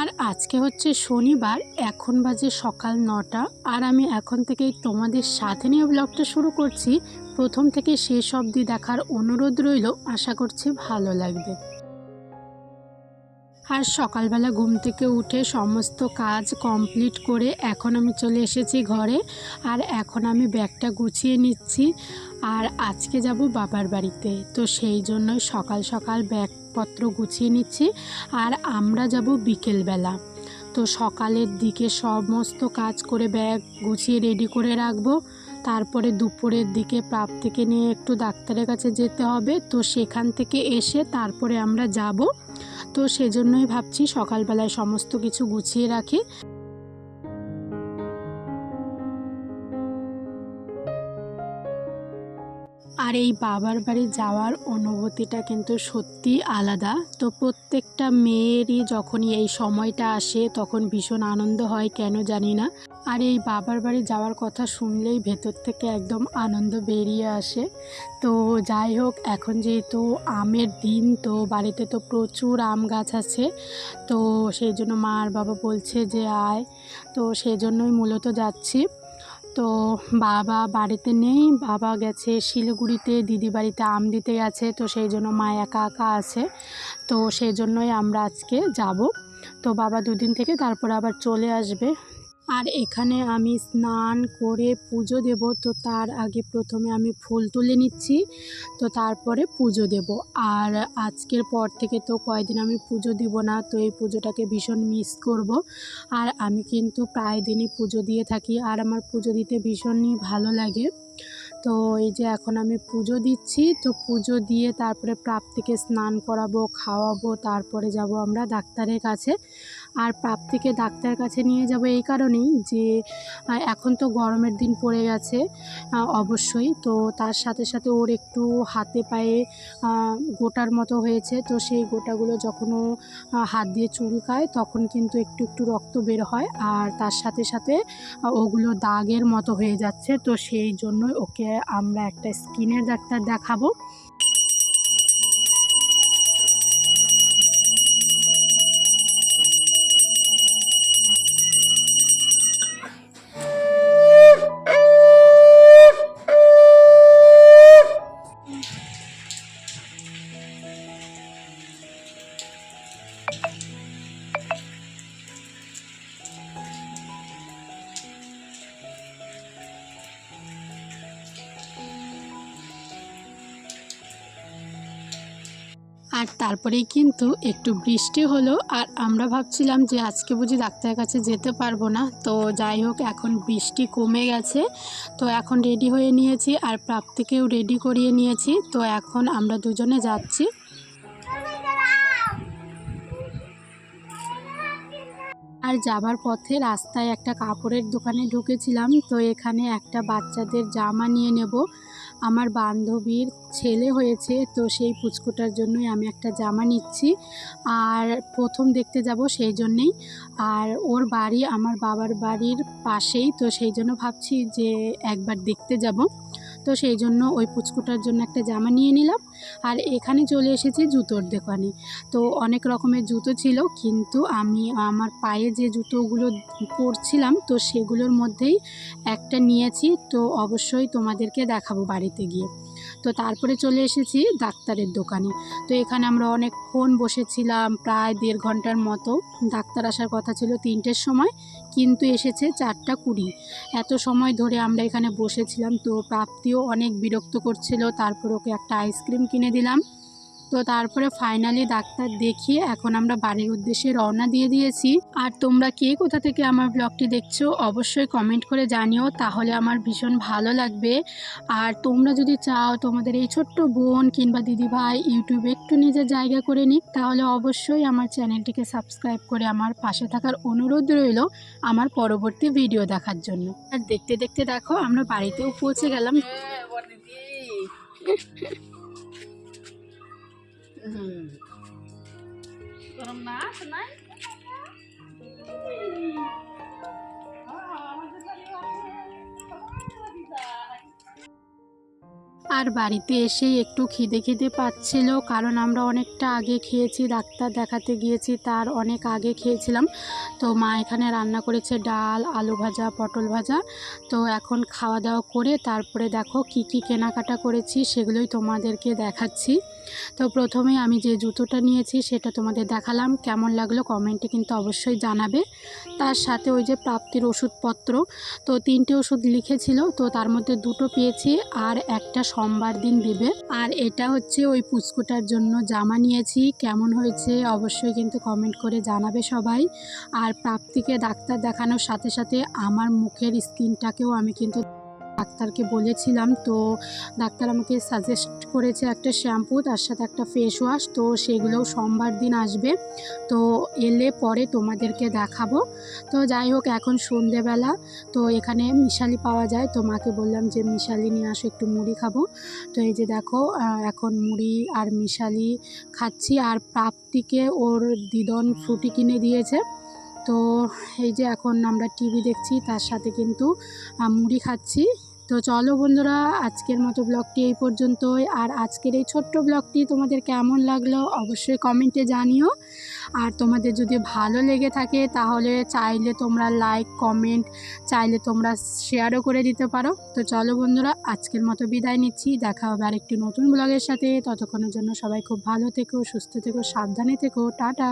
আর আজকে হচ্ছে শনিবার, এখন বাজে সকাল নটা। আর আমি এখন থেকেই তোমাদের সাথে নিয়ে ব্লগটা শুরু করছি। প্রথম থেকে শেষ অবধি দেখার অনুরোধ রইল। আশা করছি ভালো লাগবে। আর সকালবেলা ঘুম থেকে উঠে সমস্ত কাজ কমপ্লিট করে এখন আমি চলে এসেছি ঘরে আর এখন আমি ব্যাগটা গুছিয়ে নিচ্ছি আর আজকে যাব বাবার বাড়িতে। তো সেই জন্যই সকাল সকাল ব্যাগপত্র গুছিয়ে নিচ্ছি আর আমরা যাব বিকেলবেলা। তো সকালের দিকে সমস্ত কাজ করে ব্যাগ গুছিয়ে রেডি করে রাখব। তারপরে দুপুরের দিকে প্রাপ্তিকে নিয়ে একটু ডাক্তারের কাছে যেতে হবে। তো সেখান থেকে এসে তারপরে আমরা যাব তো সেজন্যই ভাবছি সকালবেলায় সমস্ত কিছু গুছিয়ে রাখি। আর এই বাবার বাড়ি যাওয়ার অনুভূতিটা কিন্তু সত্যি আলাদা। তো প্রত্যেকটা মেয়েরই যখনই এই সময়টা আসে, তখন ভীষণ আনন্দ হয়, কেন জানি না। আর এই বাবার বাড়ি যাওয়ার কথা শুনলেই ভেতর থেকে একদম আনন্দ বেরিয়ে আসে। তো যাই হোক, এখন যেহেতু আমের দিন, তো বাড়িতে তো প্রচুর আম গাছ আছে। তো সেই জন্য মা আর বাবা বলছে যে আয়। তো সেই জন্যই মূলত যাচ্ছি। তো বাবা বাড়িতে নেই, বাবা গেছে শিলিগুড়িতে, দিদি বাড়িতে আম দিতে গেছে, তো সেই জন্য মা একা একা আছে। তো সেই জন্যই আমরা আজকে যাব। তো বাবা দুদিন থেকে তারপর আবার চলে আসবে। আর এখানে আমি স্নান করে পুজো দেব। তো তার আগে প্রথমে আমি ফুল তুলে নিচ্ছি, তো তারপরে পুজো দেব। আর আজকের পর থেকে তো কয়দিন আমি পুজো দিব না, তো এই পুজোটাকে ভীষণ মিস করব। আর আমি কিন্তু প্রায় দিনই পুজো দিয়ে থাকি, আর আমার পুজো দিতে ভীষণই ভালো লাগে। তো এই যে এখন আমি পুজো দিচ্ছি, তো পুজো দিয়ে তারপরে প্রাপ্তিকে স্নান করাবো, খাওয়াবো, তারপরে যাব আমরা ডাক্তারের কাছে। আর প্রাপ্তিকে ডাক্তারের কাছে নিয়ে যাব এই কারণেই যে এখন তো গরমের দিন পড়ে গেছে অবশ্যই। তো তার সাথে সাথে ওর একটু হাতে পায়ে গোটার মতো হয়েছে। তো সেই গোটাগুলো যখন ও হাত দিয়ে চুলকায় তখন কিন্তু একটু একটু রক্ত বের হয়। আর তার সাথে সাথে ওগুলো দাগের মতো হয়ে যাচ্ছে। তো সেই জন্যই ওকে আমরা একটা স্কিনের ডাক্তার দেখাবো। আর তারপরেই কিন্তু একটু বৃষ্টি হলো আর আমরা ভাবছিলাম যে আজকে বুঝি ডাক্তারের কাছে যেতে পারব না। তো যাই হোক, এখন বৃষ্টি কমে গেছে। তো এখন রেডি হয়ে নিয়েছি আর প্রাপ্তিকেও রেডি করিয়ে নিয়েছি। তো এখন আমরা দুজনে যাচ্ছি। আর যাবার পথে রাস্তায় একটা কাপড়ের দোকানে ঢুকেছিলাম। তো এখানে একটা বাচ্চাদের জামা নিয়ে নেব। আমার বান্ধবীর ছেলে হয়েছে, তো সেই পুচকুটার জন্যই আমি একটা জামা নিচ্ছি। আর প্রথম দেখতে যাব সেই জন্যেই। আর ওর বাড়ি আমার বাবার বাড়ির পাশেই, তো সেই জন্য ভাবছি যে একবার দেখতে যাব। তো সেই জন্য ওই পুচকুটার জন্য একটা জামা নিয়ে নিলাম। আর এখানে চলে এসেছি জুতোর দোকানে। তো অনেক রকমের জুতো ছিল, কিন্তু আমি আমার পায়ে যে জুতোগুলো পরছিলাম, তো সেগুলোর মধ্যেই একটা নিয়েছি। তো অবশ্যই তোমাদেরকে দেখাবো বাড়িতে গিয়ে। তো তারপরে চলে এসেছি ডাক্তারের দোকানে। তো এখানে আমরা অনেকক্ষণ বসেছিলাম, প্রায় দেড় ঘণ্টার মতো। ডাক্তার আসার কথা ছিল তিনটের সময়। কিন্তু এসেছে চারটা কুড়ি। এত সময় ধরে আমরা এখানে বসেছিলাম তো প্রাপ্তিও অনেক বিরক্ত করছিল, তারপর ওকে একটা আইসক্রিম কিনে দিলাম। তো তারপরে ফাইনালি ডাক্তার দেখিয়ে এখন আমরা বাড়ির উদ্দেশ্যে রওনা দিয়ে দিয়েছি। আর তোমরা কে কোথা থেকে আমার ব্লগটি দেখছ অবশ্যই কমেন্ট করে জানিও, তাহলে আমার ভীষণ ভালো লাগবে। আর তোমরা যদি চাও তোমাদের এই ছোট্ট বোন কিংবা দিদি ভাই ইউটিউবে একটু নিজের জায়গা করে নিক, তাহলে অবশ্যই আমার চ্যানেলটিকে সাবস্ক্রাইব করে আমার পাশে থাকার অনুরোধ রইল আমার পরবর্তী ভিডিও দেখার জন্য। আর দেখতে দেখতে দেখো আমরা বাড়িতেও পৌঁছে গেলাম। আর বাড়িতে এসে একটু খিদে খিদে পাচ্ছিল, কারণ আমরা অনেকটা আগে খেয়েছি, ডাক্তার দেখাতে গিয়েছি, তার অনেক আগে খেয়েছিলাম। তো মা এখানে রান্না করেছে ডাল, আলু ভাজা, পটল ভাজা। তো এখন খাওয়া দাওয়া করে তারপরে দেখো কি কি কেনাকাটা করেছি, সেগুলোই তোমাদেরকে দেখাচ্ছি। তো প্রথমে আমি যে জুতোটা নিয়েছি সেটা তোমাদের দেখালাম, কেমন লাগল কমেন্টে কিন্তু অবশ্যই জানাবে। তার সাথে ওই যে প্রাপ্তির ওষুধপত্র, তো তিনটে ওষুধ লিখেছিল, তো তার মধ্যে দুটো পেয়েছি আর একটা সোমবার দিন দিবে। আর এটা হচ্ছে ওই পুচকুটার জন্য জামা নিয়েছি, কেমন হয়েছে অবশ্যই কিন্তু কমেন্ট করে জানাবে সবাই। আর প্রাপ্তিকে ডাক্তার দেখানোর সাথে সাথে আমার মুখের স্কিনটাকেও আমি কিন্তু ডাক্তারকে বলেছিলাম, তো ডাক্তার আমাকে সাজেস্ট করেছে একটা শ্যাম্পু তার সাথে একটা ফেস ওয়াশ তো সেগুলোও সোমবার দিন আসবে। তো এলে পরে তোমাদেরকে দেখাবো। তো যাই হোক, এখন সন্ধেবেলা, তো এখানে মিশালি পাওয়া যায়। তো মাকে বললাম যে, মিশালি নিয়ে আসো, একটু মুড়ি খাব। তো এই যে দেখো এখন মুড়ি আর মিশালি খাচ্ছি। আর প্রাপ্তিকে ওর দিদন ফ্রুটি কিনে দিয়েছে। তো এই যে এখন আমরা টিভি দেখছি, তার সাথে কিন্তু মুড়ি খাচ্ছি। তো চলো বন্ধুরা, আজকের মতো ব্লগটি এই পর্যন্তই। আর আজকের এই ছোট্ট ব্লগটি তোমাদের কেমন লাগল অবশ্যই কমেন্টে জানিও। আর তোমাদের যদি ভালো লেগে থাকে তাহলে চাইলে তোমরা লাইক কমেন্ট চাইলে তোমরা শেয়ারও করে দিতে পারো। তো চলো বন্ধুরা, আজকের মতো বিদায় নিচ্ছি। দেখা হবে আরেকটি নতুন ব্লগের সাথে। ততক্ষণের জন্য সবাই খুব ভালো থেকো, সুস্থ থেকো, সাবধানে থেকো। টাটা!